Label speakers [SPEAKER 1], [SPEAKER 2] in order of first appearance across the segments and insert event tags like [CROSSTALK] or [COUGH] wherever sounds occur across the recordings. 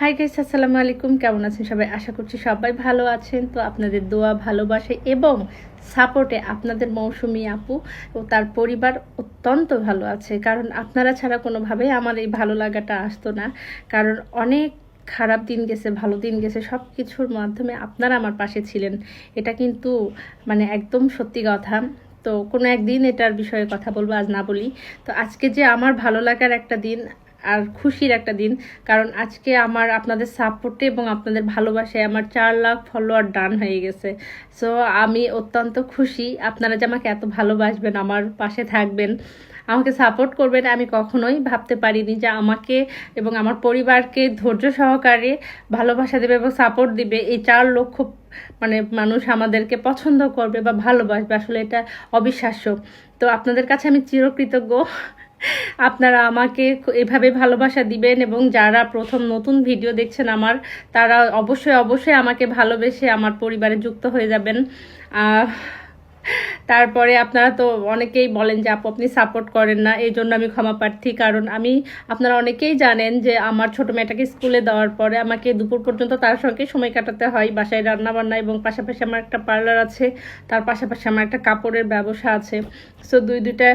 [SPEAKER 1] Hi guys আসসালামু আলাইকুম। কেমন আছেন সবাই? আশা করছি সবাই ভালো আছেন। তো আপনাদের দোয়া, ভালোবাসে এবং সাপোর্টে আপনাদের মৌসুমি আপু ও তার পরিবার অত্যন্ত ভালো আছে। কারণ আপনারা ছাড়া কোনোভাবেই আমার এই ভালো লাগাটা আসতো না। কারণ অনেক খারাপ দিন গেছে, ভালো দিন গেছে সব কিছুর মাধ্যমে আপনারা আমার পাশে ছিলেন। এটা কিন্তু মানে একদম সত্যি কথা। তো কোনো একদিন এটার বিষয়ে কথা বলব, আজ না বলি। তো আজকে যে আমার ভালো লাগার একটা দিন আর খুশির একটা দিন। কারণ আজকে আমার আপনাদের সাপোর্টে এবং আপনাদের ভালোবাসায় আমার চার লাখ ফলোয়ার ডান হয়ে গেছে। সো আমি অত্যন্ত খুশি। আপনারা যে আমাকে এত ভালোবাসবেন, আমার পাশে থাকবেন, আমাকে সাপোর্ট করবেন, আমি কখনোই ভাবতে পারিনি যে আমাকে এবং আমার পরিবারকে ধৈর্য সহকারে ভালোবাসা দেবে এবং সাপোর্ট দিবে। এই চার লক্ষ মানে মানুষ আমাদেরকে পছন্দ করবে বা ভালোবাসবে। আসলে এটা অবিশ্বাস্য। তো আপনাদের কাছে আমি চিরকৃতজ্ঞ। আপনারা আমাকে এভাবে ভালোবাসা দিবেন এবং যারা প্রথম নতুন ভিডিও দেখছেন আমার, তারা অবশ্যই অবশ্যই আমাকে ভালোবেসে আমার পরিবারে যুক্ত হয়ে যাবেন। তারপরে আপনারা তো অনেকেই বলেন যে, আপু, আপনি সাপোর্ট করেন না। এই জন্য আমি ক্ষমা প্রার্থী। কারণ আমি, আপনারা অনেকেই জানেন যে, আমার ছোট মেয়েটাকে স্কুলে দেওয়ার পরে আমাকে দুপুর পর্যন্ত তার সঙ্গে সময় কাটাতে হয়। বাসায় রান্না বান্না এবং পাশাপাশি আমার একটা পার্লার আছে। তার পাশাপাশি আমার একটা কাপড়ের ব্যবসা আছে। সো দুই দুইটা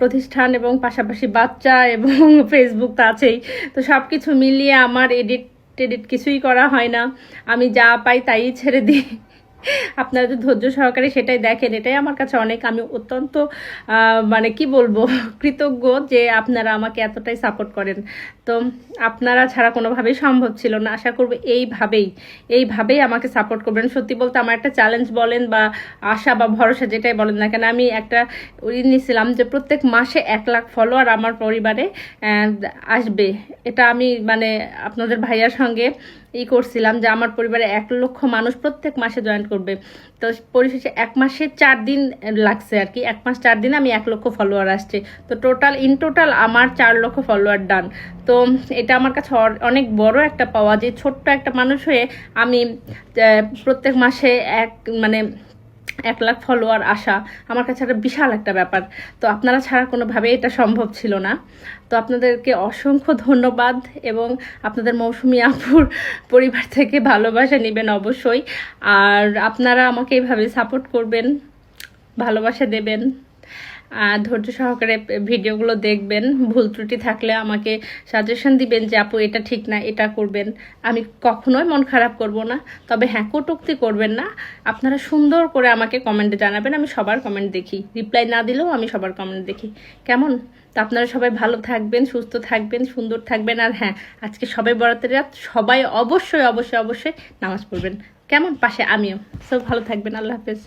[SPEAKER 1] প্রতিষ্ঠান এবং পাশাপাশি বাচ্চা এবং [LAUGHS] ফেসবুক তো আছেই। তো সব কিছু মিলিয়ে আমার এডিট টেডিট কিছুই করা হয় না। আমি যা পাই তাই ছেড়ে দিই। আপনারা যে ধৈর্য সহকারে সেটাই দেখেন, এটাই আমার কাছে অনেক, আমি অত্যন্ত মানে কি বলব, [LAUGHS] কৃতজ্ঞ যে আপনারা আমাকে এতটাই সাপোর্ট করেন। তো আপনারা ছাড়া কোনোভাবেই সম্ভব ছিল না। আশা করব এইভাবেই এইভাবেই আমাকে সাপোর্ট করবেন। সত্যি বলতে আমার একটা চ্যালেঞ্জ বলেন বা আশা বা ভরসা যেটাই বলেন না কেন, আমি একটা নিয়েছিলাম যে প্রত্যেক মাসে এক লাখ ফলোয়ার আমার পরিবারে আসবে। এটা আমি মানে আপনাদের ভাইয়ার সঙ্গে ই করছিলাম যে আমার পরিবারে এক লক্ষ মানুষ প্রত্যেক মাসে জয়েন করবে। তো পরিশেষে এক মাসে চার দিন লাগছে আর কি। এক মাস চার দিন আমি এক লক্ষ ফলোয়ার আসছে। তো টোটাল ইন টোটাল আমার চার লক্ষ ফলোয়ার ডান তো এটা আমার কাছে অনেক বড় একটা পাওয়া যে ছোট্ট একটা মানুষ হয়ে আমি প্রত্যেক মাসে এক মানে এক লাখ ফলোয়ার আসা আমার কাছে একটা বিশাল একটা ব্যাপার। তো আপনারা ছাড়া কোনোভাবে এটা সম্ভব ছিল না। তো আপনাদেরকে অসংখ্য ধন্যবাদ এবং আপনাদের মৌসুমি আপুর পরিবার থেকে ভালোবাসা নেবেন অবশ্যই। আর আপনারা আমাকে এইভাবে সাপোর্ট করবেন, ভালোবাসা দেবেন। ধৈর্য সহকারে ভিডিওগুলো দেখবেন। ভুল ত্রুটি থাকলে আমাকে সাজেশন দিবেন যে, আপু, এটা ঠিক না, এটা করবেন। আমি কখনোই মন খারাপ করব না। তবে হ্যাঁ কটুক্তি করবেন না। আপনারা সুন্দর করে আমাকে কমেন্টে জানাবেন, আমি সবার কমেন্ট দেখি। রিপ্লাই না দিলেও আমি সবার কমেন্ট দেখি। কেমন? তো আপনারা সবাই ভালো থাকবেন, সুস্থ থাকবেন, সুন্দর থাকবেন। আর হ্যাঁ আজকে সবাই বরাতের রাত, সবাই অবশ্যই অবশ্যই অবশ্যই নামাজ পড়বেন। কেমন? পাশে আমিও। সব ভালো থাকবেন, আল্লাহ হাফেজ।